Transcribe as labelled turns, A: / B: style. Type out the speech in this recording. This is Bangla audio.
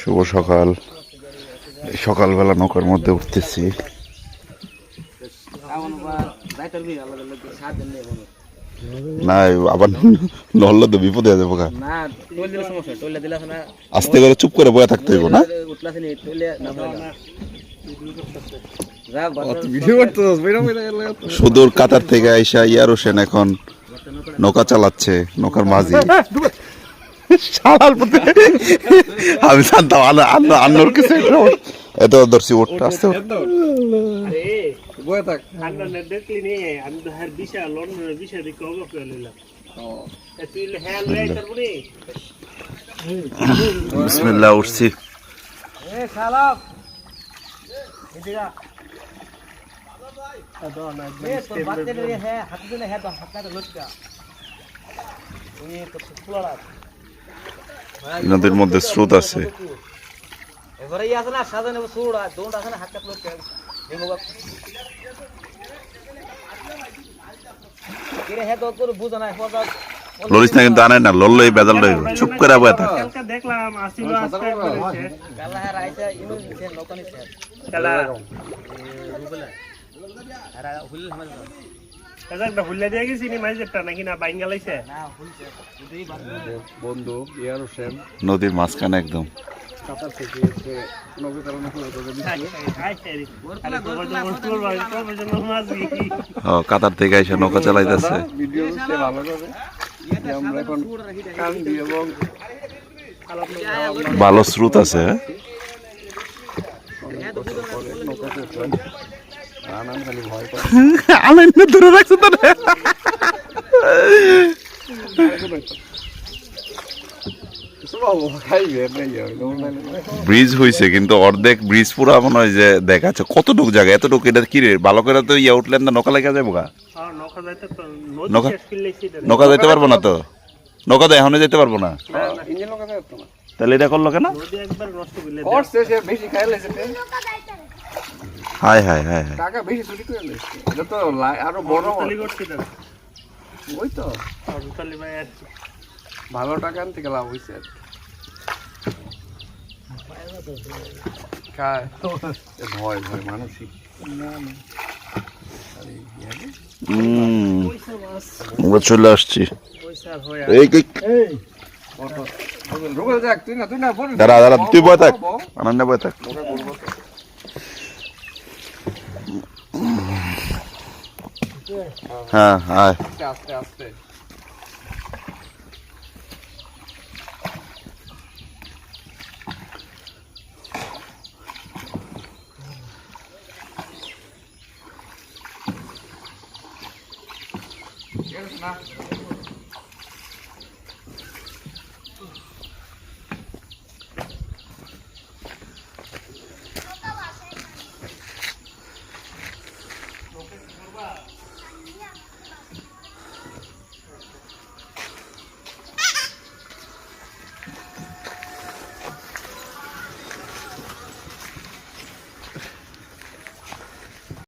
A: শুভ সকাল। সকালবেলা নৌকার মধ্যে উঠতেছি। না আবার নড়লে তো বিপদে
B: দিলে না
A: আস্তে করে চুপ করে বয়ে থাকতে হইব না? সুদূর কাতার থেকে আইসা ইয়ার হোসেন এখন নৌকা চালাচ্ছে নৌকার মাঝি। আমি জানতাম আন্নর কিছু এত ধরছি ওটটা আসতে উঠছি। নদীর মধ্যে স্রোত আছে।
B: এবারে ই আছে না সাজানো সুড়া দৌড় আছে না হাত কাটে লটকা দেবো কিরে হ্যাঁ তো তোর বুঝা নাই হওয়া
A: লরিস না কিন্তু আনে না লড়লেই বেদাল রইব চুপ করে
C: কালকে দেখলাম আসিল আজকে করেছে।
B: কালা রাইছে ইমার্জেন্সি নৌকানি স্যার
C: কালা।
B: রুবেলা
A: নদীর মাঝখানে একদম।
D: কাতার থেকে এসে
A: নৌকা চালাইতেছে।
D: ভালো করে। যে আমরা এখন কান্দি এবং
A: ভালো স্রোত আছে আলাইন ধরে রাখছে তো ব্রিজ হইছে কিন্তু অর্ধেক ব্রিজ পুরা মনে হয় যে দেখাচ্ছে। কতটুকু জায়গা? এতটুকু এটা কি রে? ভালো করে তো ইয়া উঠলেন না নৌকা লেগে যাব গা?
C: নৌকা যাইতে
A: পারব না তো? নৌকা তো এখনও যেতে পারব না? তাহলে এটা করল কেন? হাই হাই হাই হাই
D: টাকা বেশি চুরি করে এটা তো আরও বড়।
C: তালি করছি
D: ওই তো।
C: তালি ভাই আর
D: ভালো টাকা আনতে গেলাম হয়েছে ভয় ভয় মানসিক।
A: আমরা চলে আসছি।
C: পয়সা
A: এই এই,
D: রুবেল যাক তুই না তুই না বল।
A: দাঁড়া দাঁড়া তুই বয় থাক। আনন্দ বয় থাক। হ্যাঁ হ্যাঁ
D: আস্তে আস্তে আস্তে না